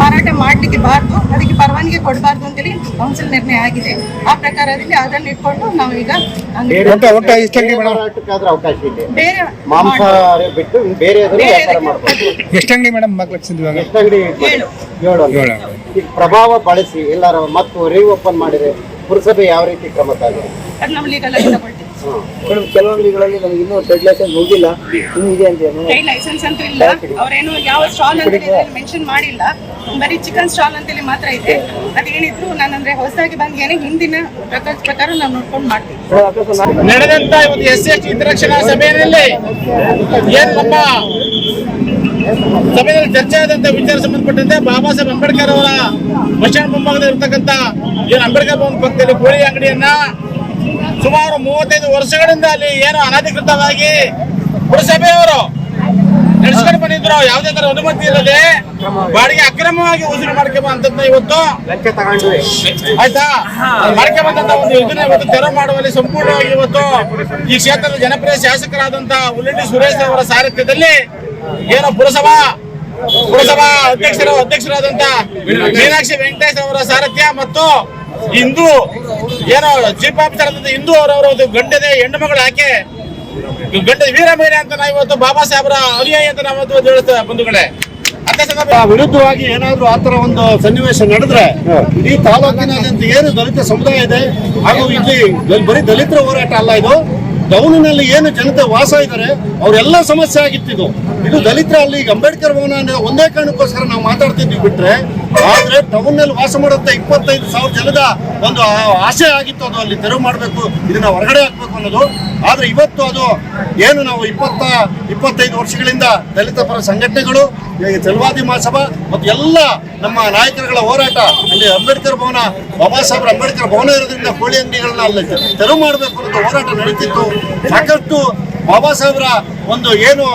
ಮಾರಾಟ ಮಾಡಲಿಕ್ಕೆ ಬಾರ್ದು ಅದಕ್ಕೆ ಪರವಾನಗಿ ಕೊಡಬಾರ್ದು ಅಂತೇಳಿ ಕೌನ್ಸಿಲ್ ನಿರ್ಣಯ ಆಗಿದೆ. ಆ ಪ್ರಕಾರದಲ್ಲಿ ಅದನ್ನು ಇಟ್ಕೊಂಡು ನಾವು ಈಗ ಬೇರೆ ಮಾಂಸಾಹಾರ ಬಿಟ್ಟು ಬೇರೆ ಎದುರು ಬೇರೆ ಮಾಡ್ಬೋದು. ಎಷ್ಟು ಅಂಗಡಿ ಮೇಡಮ್ ಮಕ್ಳು ಇವಾಗ? ಎಷ್ಟು ಅಂಗಡಿ ಏಳು. ಏಳು ಅಂಗಡಿ. ಏಳು ಅಂಗಡಿ. ಈ ಪ್ರಭಾವ ಬಳಸಿ ಎಲ್ಲರ ಮತ್ತು ರೀಓಪನ್ ಮಾಡಿದ್ರೆ ಪುರಸಭೆ ಯಾವ ರೀತಿ ಕ್ರಮ ತಾಗಿದೆ ಅದು ನಮ್ಮ ಲೀಗಲ್ ಆಗಿ ತಗೊಳ್ತೀವಿ. ಮೇಡಮ್ ಕೆಲವು ಅಂಗಡಿಗಳಲ್ಲಿ ನಮ್ಗೆ ಇನ್ನೂ ಟ್ರೇಡ್ ಲೈಸೆನ್ಸ್ ಹೋಗಿಲ್ಲ. ಇನ್ನೂ ಇದೆ ಅಂತ ಇಲ್ಲ ಟ್ರೇಡ್ ಲೈಸೆನ್ಸ್ ಅಂತೂ ಇಲ್ಲ. ಅವ್ರೇನು ಯಾವ ಸ್ಟಾಲ್ ಅಂತ ಮೆನ್ಷನ್ ಮಾಡಿಲ್ಲ. ಬರೀ ಚಿಕನ್ ಸ್ಟಾಲ್ ಅಂತೇಳಿ ಮಾತ್ರ ಇದೆ. ಅದೇನಿದ್ರು ನಾನಂದ್ರೆ ಹೊಸದಾಗಿ ಬಂದೇನೆ ಹಿಂದಿನ ಪ್ರಕಾರ ಪ್ರಕಾರ ನಾವು ನೋಡ್ಕೊಂಡು ಮಾಡ್ತೀವಿ ನಡೆದಂತ ಒಂದು ಎಸ್ ಎಚ್ ಹಿತರಕ್ಷಣಾ ಸಭೆಯಲ್ಲಿ ಏನ್ ನಮ್ಮ ಸಭೆಯಲ್ಲಿ ಚರ್ಚೆ ಆದಂತ ವಿಚಾರ ಸಂಬಂಧಪಟ್ಟಂತೆ ಬಾಬಾ ಸಾಹೇಬ್ ಅಂಬೇಡ್ಕರ್ ಅವರ ಬಸ್ ಸ್ಟ್ಯಾಂಡ್ ಮುಂಭಾಗದಲ್ಲಿ ಇರ್ತಕ್ಕಂತ ಏನು ಅಂಬೇಡ್ಕರ್ ಭವನ ಪಕ್ಕದಲ್ಲಿ ಕೋಳಿ ಅಂಗಡಿಯನ್ನ ಸುಮಾರು ಮೂವತ್ತೈದು ವರ್ಷಗಳಿಂದ ಅಲ್ಲಿ ಏನು ಅನಧಿಕೃತವಾಗಿ ಪುರಸಭೆಯವರು ನಡೆಸ್ಕೊಂಡು ಬಂದಿದ್ರು. ಯಾವುದೇ ತರ ಅನುಮತಿ ಇಲ್ಲದೆ ಬಾಡಿಗೆ ಅಕ್ರಮವಾಗಿ ಉಸಿರು ಮಾಡ್ಕೊಂಬಂತದ್ನ ಇವತ್ತು ಆಯ್ತಾ? ಮಾಡ್ಕೊಂಬಂತ ಒಂದು ಯೋಜನೆ ಇವತ್ತು ತೆರವು ಮಾಡುವಲ್ಲಿ ಸಂಪೂರ್ಣವಾಗಿ ಇವತ್ತು ಈ ಕ್ಷೇತ್ರದ ಜನಪ್ರಿಯ ಶಾಸಕರಾದಂತ ಉಲ್ಲಂಡಿ ಸುರೇಶ್ ಅವರ ಸಾರಥ್ಯದಲ್ಲಿ ಏನೋ ಪುರಸಭಾ ಪುರಸಭಾ ಅಧ್ಯಕ್ಷರು ಅಧ್ಯಕ್ಷರಾದಂತ ಮೀನಾಕ್ಷಿ ವೆಂಕಟೇಶ್ ಅವರ ಸಾರಥ್ಯ ಮತ್ತು ಹಿಂದೂ ಏನೋ ಚೀಫ್ ಆಫೀಸರ್ ಅಂತ ಹಿಂದೂ ಅವರವರ ಒಂದು ಗಂಡದೆ ಹೆಣ್ಣು ಮಗಳು ಆಕೆ ಗಂಡ ವೀರಮೇರೆ ಅಂತ ನಾವು ಇವತ್ತು ಬಾಬಾ ಸಾಹೇಬರ ಅನುಯಾಯಿ ಅಂತ ನಾವು ಹೇಳ್ತೇವೆ ಬಂಧುಗಳೇ. ವಿರುದ್ಧವಾಗಿ ಏನಾದ್ರೂ ಆತರ ಒಂದು ಸನ್ನಿವೇಶ ನಡೆದ್ರೆ ಇಡೀ ತಾಲೂಕಿನಾದ್ಯಂತ ಏನು ದಲಿತ ಸಮುದಾಯ ಇದೆ, ಹಾಗೂ ಇಲ್ಲಿ ಬರೀ ದಲಿತರ ಹೋರಾಟ ಅಲ್ಲ ಇದು, ಟೌನಿನಲ್ಲಿ ಏನು ಜನತೆ ವಾಸ ಇದ್ದಾರೆ, ಅವರೆಲ್ಲ ಸಮಸ್ಯೆ ಆಗಿತ್ತು ಇದು ದಲಿತರ ಅಲ್ಲಿ ಅಂಬೇಡ್ಕರ್ ಭವನ ಒಂದೇ ಕಾರಣಕ್ಕೋಸ್ಕರ ನಾವು ಮಾತಾಡ್ತಿದ್ವಿ ಬಿಟ್ರೆ, ಆದ್ರೆ ಟೌನ್ನಲ್ಲಿ ವಾಸ ಮಾಡುತ್ತೆ ಇಪ್ಪತ್ತೈದು ಸಾವಿರ ಜನದ ಒಂದು ಆಸೆ ಆಗಿತ್ತು ಅದು ಅಲ್ಲಿ ತೆರವು ಮಾಡಬೇಕು, ಇದನ್ನ ಹೊರಗಡೆ ಹಾಕ್ಬೇಕು ಅನ್ನೋದು. ಆದ್ರೆ ಇವತ್ತು ಅದು ಏನು ನಾವು ಇಪ್ಪತ್ತ, ಇಪ್ಪತ್ತೈದು ವರ್ಷಗಳಿಂದ ದಲಿತ ಪರ ಸಂಘಟನೆಗಳು, ಈ ತೆಲುವಾದಿ ಮಹಾಸಭಾ ಮತ್ತು ಎಲ್ಲ ನಮ್ಮ ನಾಯಕರುಗಳ ಹೋರಾಟ, ಅಲ್ಲಿ ಅಂಬೇಡ್ಕರ್ ಭವನ, ಬಾಬಾ ಸಾಹೇಬ್ರ ಅಂಬೇಡ್ಕರ್ ಭವನ ಇರೋದ್ರಿಂದ ಕೋಳಿ ಅಂಗಡಿಗಳನ್ನ ಅಲ್ಲಿ ತೆರವು ಮಾಡಬೇಕು ಅನ್ನೋದು ಹೋರಾಟ ನಡೀತಿತ್ತು. ಸಾಕಷ್ಟು ಬಾಬಾ ಸಾಹೇಬ್ರ ಒಂದು ಏನು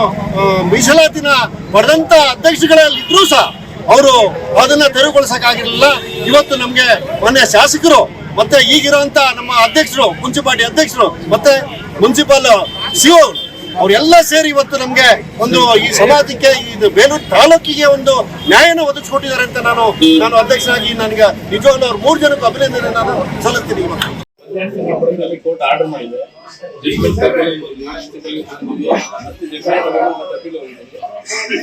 ಮೀಸಲಾತಿನ ಪಡೆದಂತ ಅಧ್ಯಕ್ಷಗಳಲ್ಲಿ ಇದ್ರೂ ಸಹ ಅವರು ಅದನ್ನ ತೆರವುಗೊಳಿಸಕಾಗಿರಲಿಲ್ಲ ಇವತ್ತು ನಮ್ಗೆ ಮೊನ್ನೆ ಶಾಸಕರು ಮತ್ತೆ ಈಗಿರುವಂತ ನಮ್ಮ ಅಧ್ಯಕ್ಷರು, ಮುನ್ಸಿಪಾಲಿಟಿ ಅಧ್ಯಕ್ಷರು ಮತ್ತೆ ಮುನ್ಸಿಪಲ್ ಸಿಒ ಅವರೆಲ್ಲ ಸೇರಿ ಇವತ್ತು ನಮ್ಗೆ ಒಂದು ಈ ಸಮಾಜಕ್ಕೆ ಇದು ಬೇಲೂರು ತಾಲೂಕಿಗೆ ಒಂದು ನ್ಯಾಯನ ಒದಗಿಸ್ಕೊಟ್ಟಿದ್ದಾರೆ ಅಂತ ನಾನು ನಾನು ಅಧ್ಯಕ್ಷರಾಗಿ ನನಗೆ ನಿಜವಾಗ್ಲೂ ಅವ್ರ ಮೂರು ಜನಕ್ಕೂ ಅಭಿನಂದನೆ ನಾನು ಸಲ್ಲಿಸ್ತೀನಿ ಇವತ್ತು. ಕೋರ್ಟ್ ಆರ್ಡರ್ ಮಾಡಿದೆ ಜಡ್ಜ್ಮೆಂಟ್ ಮತ್ತೆ ಜಡ್ಜ್ಮೆಂಟ್ ಮತ್ತೆ ಅಪೀಲ್ ಹೋಗಿದೆ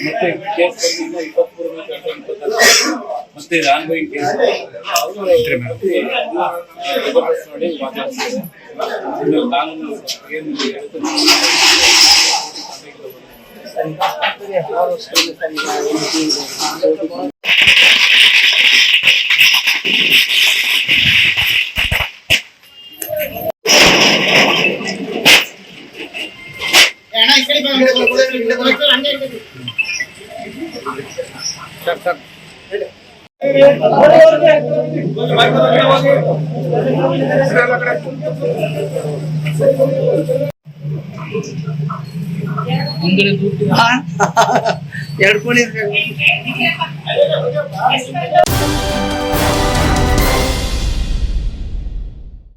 ಮತ್ತೆ ಕೇಸ್ ಬಂದಿಲ್ಲ ಇಪ್ಪತ್ಮೂರನೇ ಮತ್ತೆ ಇದು ಆನ್ಗೋಯಿಂಗ್ ಕೇಸ್ ಜಬರ್ದಸ್ತ್ ಮಾಡಿ ಮಾತಾಡ್ತಿದ್ದಾರೆ ಇನ್ನು ಕಾನೂನು ಏನು ಹೇಳುತ್ತೆ ಹಲವಾರು ವರ್ಷಗಳಿಂದ ಸರ್